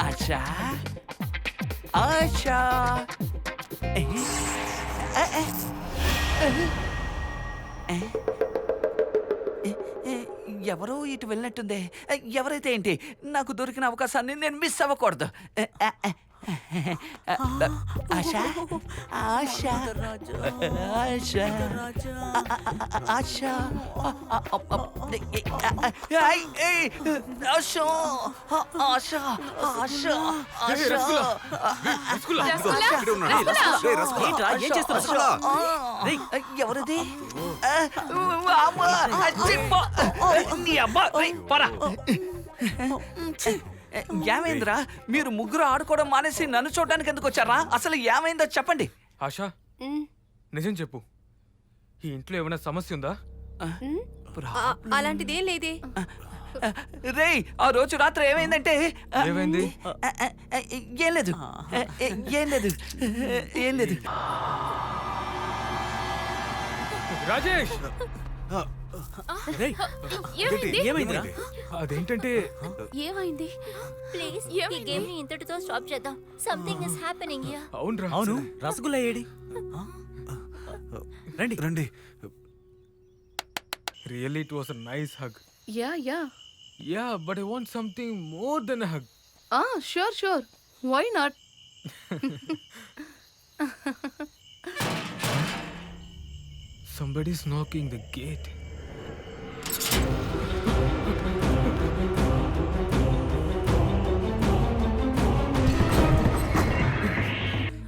ఆశా ఆశా ఏ, ఏ, ఏ, ఎవరో ఇటు వెళ్ళినట్టుంది. ఎవరైతే ఏంటి? నాకు దొరికిన అవకాశాన్ని నేను మిస్ అవ్వకూడదు. ఆశా? ఆశా? ఆశా? ఆశా? ఆశా? ఆశా ఆశా ఎవరిది. నీ అబ్బా. పరా ఏమైందిరా? మీరు ముగ్గురు ఆడుకోవడం మానేసి నన్ను చూడడానికి ఎందుకు వచ్చారా? అసలు ఏమైందో చెప్పండి. ఆశా నిజం చెప్పు. ఈ ఇంట్లో ఏమైనా సమస్య ఉందా? అలాంటిదేం లేదే. రేయ్ ఆ రోజు రాత్రి ఏమైందంటే ఏమైంది? ఏం లేదు. ఏం లేదు. ఏం లేదు. రాజేష్! ఏమైంది? అదేంటంటే ఏమైంది? ప్లీజ్ ఈ? గేమ్ని ఇంతటితో స్టాప్ చేద్దాం. సంథింగ్ ఇస్ హ్యాపెనింగ్ హియర్ అవునరా. అవును రసగుల్లా ఏడి? రండి. రండి. Really it was a nice hug yeah yeah yeah but I want something more then a hug ah sure sure why not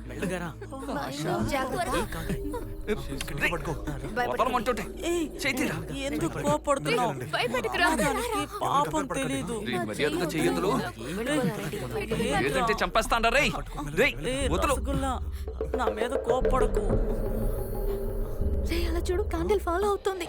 మెల్లగారా రేయ్, వదలమంటుంటే చేతిరా ఎందుకు కోపడుతున్నావు పాపం తెలీదు రేయ్, మర్యాదగా ఏదంటే చంపేస్తాండా రసగుల్లా నా మీద కోపడకు రే అలా చూడు క్యాండిల్ ఫాలో అవుతుంది.